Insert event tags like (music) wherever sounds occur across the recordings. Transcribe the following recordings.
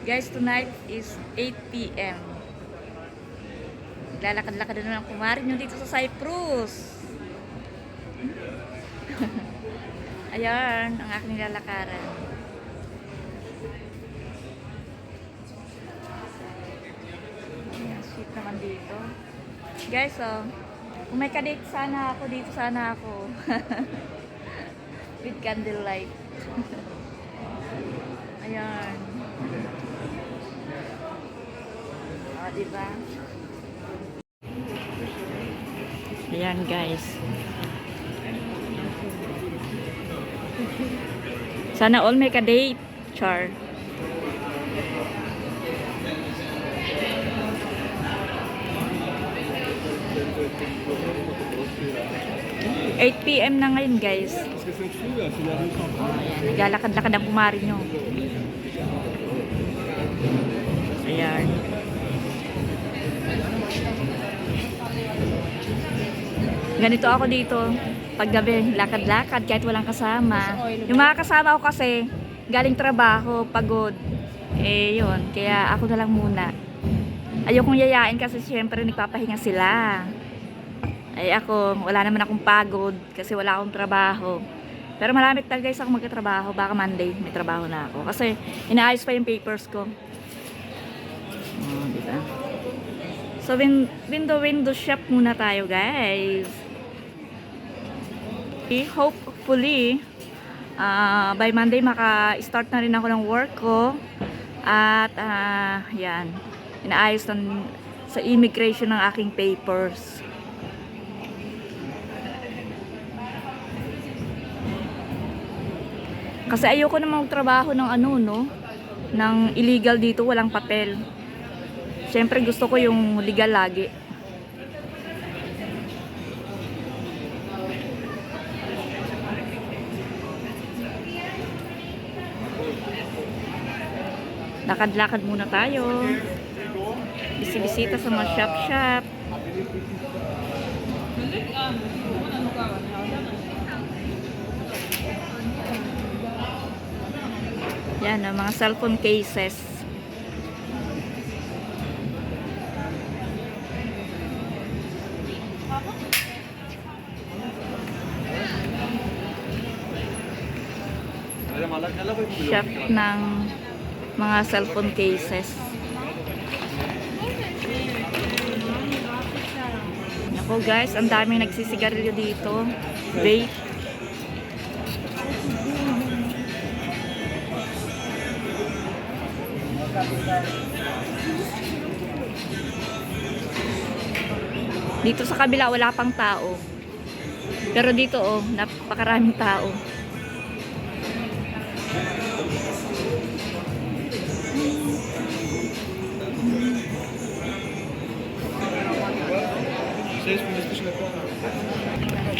Guys, tonight is 8 p.m. Lalakad-lakad na naman ang kumarin nyo dito sa Cyprus. (laughs) Ayan, ang aking nilalakaran. Ayan, sweet naman dito. Guys, oh, kung may kadate sana ako, dito sana ako. (laughs) With candlelight. (laughs) Ayan. O, diba? Ayan, guys. Sana all may ka-date, Char. Eight p.m. na ngayon, guys. Ayan, naglalakad-lakad ang pumari nyo. Ganito ako dito. Paggabi, lakad-lakad kahit walang kasama. Yung mga kasama ko kasi, galing trabaho, pagod. Eh, yun. Kaya ako na lang muna. Ayokong yayain kasi syempre nagpapahinga sila. Ay ako, wala naman akong pagod kasi wala akong trabaho. Pero marami talaga guys ako magkatrabaho. Baka Monday may trabaho na ako. Kasi inaayos pa yung papers ko. Oh, di ba? So, win window window shop muna tayo guys. Hopefully, ah, by Monday maka-start na rin ako ng work ko. At, ah, yan. Inaayos ng, sa immigration ng aking papers. Kasi ayoko na magtrabaho ng ano, no? Ng illegal dito, walang papel. Siyempre gusto ko yung legal lagi. Lakad-lakad muna tayo. Bisibisita sa mga shop-shop. Yan, ang mga cellphone cases. Shop ng mga cellphone cases. Nako guys, ang daming nagsisigarilyo dito. Vape. Dito sa kabila wala pang tao. Pero dito oh, napakaraming tao.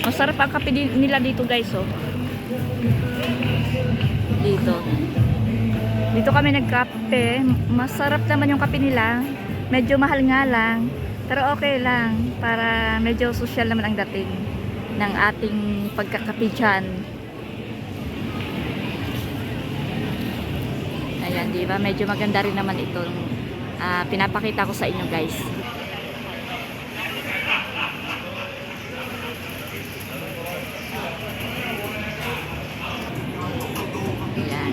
Masarap ang kape nila dito guys oh. Dito. Dito kami nagkape. Masarap naman yung kape nila. Medyo mahal nga lang. Pero okay lang. Para medyo social naman ang dating ng ating pagkakape dyan. Ayan, di ba? Medyo maganda rin naman itong ah, pinapakita ko sa inyo guys. Ayan.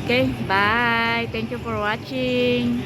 Okay, bye. Thank you for watching.